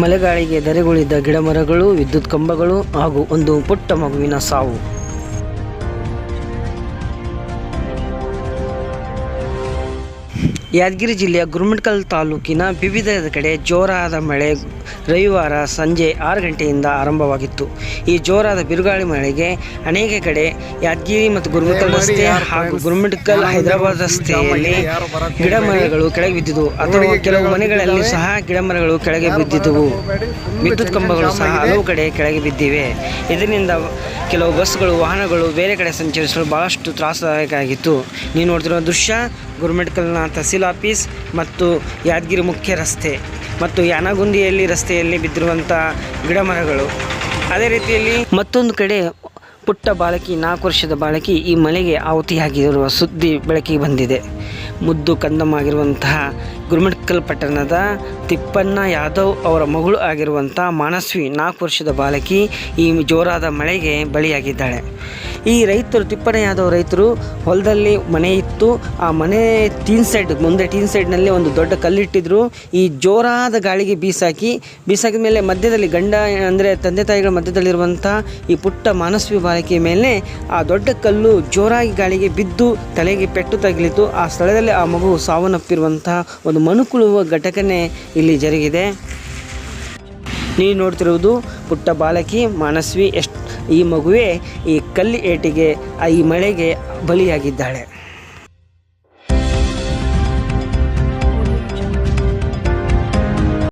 ಮಳೆಗಾಳಿಗೆ ಧರೆಗುಳಿದ ಗಿಡಮರಗಳು ವಿದ್ಯುತ್ ಕಂಬಗಳು ಹಾಗೂ ಒಂದು ಪುಟ್ಟ ಮಗುವಿನ ಸಾವು. ಯಾದಗಿರಿ ಜಿಲ್ಲೆಯ ಗುರುಮಿಟ್ಕಲ್ ತಾಲೂಕಿನ ವಿವಿಧ ಕಡೆ ಜೋರಾದ ಮಳೆ ರವಿವಾರ ಸಂಜೆ ಆರು ಗಂಟೆಯಿಂದ ಆರಂಭವಾಗಿತ್ತು. ಈ ಜೋರಾದ ಬಿರುಗಾಳಿ ಮಳೆಗೆ ಅನೇಕ ಕಡೆ ಯಾದಗಿರಿ ಮತ್ತು ಗುರುಮಿಟ್ಕಲ್ ರಸ್ತೆ ಹಾಗೂ ಗುರುಮಿಟ್ಕಲ್ ಹೈದರಾಬಾದ್ ರಸ್ತೆಯಲ್ಲಿ ಗಿಡ ಮರಗಳು ಕೆಳಗೆ ಬಿದ್ದಿದ್ದವು ಅಥವಾ ಕೆಲವು ಮನೆಗಳಲ್ಲಿ ಸಹ ಗಿಡ ಮರಗಳು ಕೆಳಗೆ ಬಿದ್ದಿದ್ದವು ವಿದ್ಯುತ್ ಕಂಬಗಳು ಸಹ ಹಲವು ಕಡೆ ಕೆಳಗೆ ಬಿದ್ದಿವೆ. ಇದರಿಂದ ಕೆಲವು ಬಸ್ಗಳು ವಾಹನಗಳು ಬೇರೆ ಕಡೆ ಸಂಚರಿಸಲು ಬಹಳಷ್ಟು ತ್ರಾಸದಾಯಕ ಆಗಿತ್ತು. ನೀವು ನೋಡ್ತಿರೋ ದೃಶ್ಯ ಗುರುಮೆಟ್ಕಲ್ನ ತಹಸೀಲ್ ಆಫೀಸ್ ಮತ್ತು ಯಾದಗಿರಿ ಮುಖ್ಯ ರಸ್ತೆ ಮತ್ತು ಯಾನಗುಂದಿಯಲ್ಲಿ ರಸ್ತೆಯಲ್ಲಿ ಬಿದ್ದಿರುವಂಥ ಗಿಡ ಮರಗಳು ಅದೇ ರೀತಿಯಲ್ಲಿ ಮತ್ತೊಂದು ಕಡೆ ಪುಟ್ಟ ಬಾಲಕಿ, ನಾಲ್ಕು ವರ್ಷದ ಬಾಲಕಿ ಈ ಮಳೆಗೆ ಆಹುತಿಯಾಗಿರುವ ಸುದ್ದಿ ಬೆಳಕಿಗೆ ಬಂದಿದೆ. ಮುದ್ದು ಕಂದಮಾಗಿರುವಂತಹ ಗುರುಮಿಟ್ಕಲ್ ಪಟ್ಟಣದ ತಿಪ್ಪಣ್ಣ ಯಾದವ್ ಅವರ ಮಗಳು ಆಗಿರುವಂಥ ಮಾನಸ್ವಿ, ನಾಲ್ಕು ವರ್ಷದ ಬಾಲಕಿ ಈ ಜೋರಾದ ಮಳೆಗೆ ಬಳಿಯಾಗಿದ್ದಾಳೆ ಈ ರೈತರು, ತಿಪ್ಪಣ್ಣ ಯಾದವ್ ರೈತರು ಹೊಲದಲ್ಲಿ ಮನೆ ಇತ್ತು. ಆ ಮನೆ ಟೀನ್ ಸೈಡ್, ಮುಂದೆ ಟೀನ್ ಸೈಡ್ನಲ್ಲಿ ಒಂದು ದೊಡ್ಡ ಕಲ್ಲಿಟ್ಟಿದ್ರು. ಈ ಜೋರಾದ ಗಾಳಿಗೆ ಬೀಸಾಕಿ, ಬೀಸಾಕಿದ ಮೇಲೆ ಮಧ್ಯದಲ್ಲಿ ಗಂಡ, ಅಂದರೆ ತಂದೆ ತಾಯಿಗಳ ಮಧ್ಯದಲ್ಲಿರುವಂಥ ಈ ಪುಟ್ಟ ಮಾನಸ್ವಿ ಬಾಲಕಿಯ ಮೇಲೆ ಆ ದೊಡ್ಡ ಕಲ್ಲು ಜೋರಾಗಿ ಗಾಳಿಗೆ ಬಿದ್ದು ತಲೆಗೆ ಪೆಟ್ಟು ತಗಲಿತು. ಆ ಸ್ಥಳದಲ್ಲಿ ಆ ಮಗು ಸಾವನ್ನಪ್ಪಿರುವಂತಹ ಮನುಕುಳುವ ಘಟಕನೇ ಇಲ್ಲಿ ಜರುಗಿದೆ. ನೀವು ನೋಡ್ತಿರುವುದು ಪುಟ್ಟ ಬಾಲಕಿ ಮಾನಸ್ವಿ ಎಷ್ಟು ಈ ಮಗುವೆ ಈ ಕಲ್ಲಿ ಏಟಿಗೆ ಈ ಮಳೆಗೆ ಬಲಿಯಾಗಿದ್ದಾಳೆ.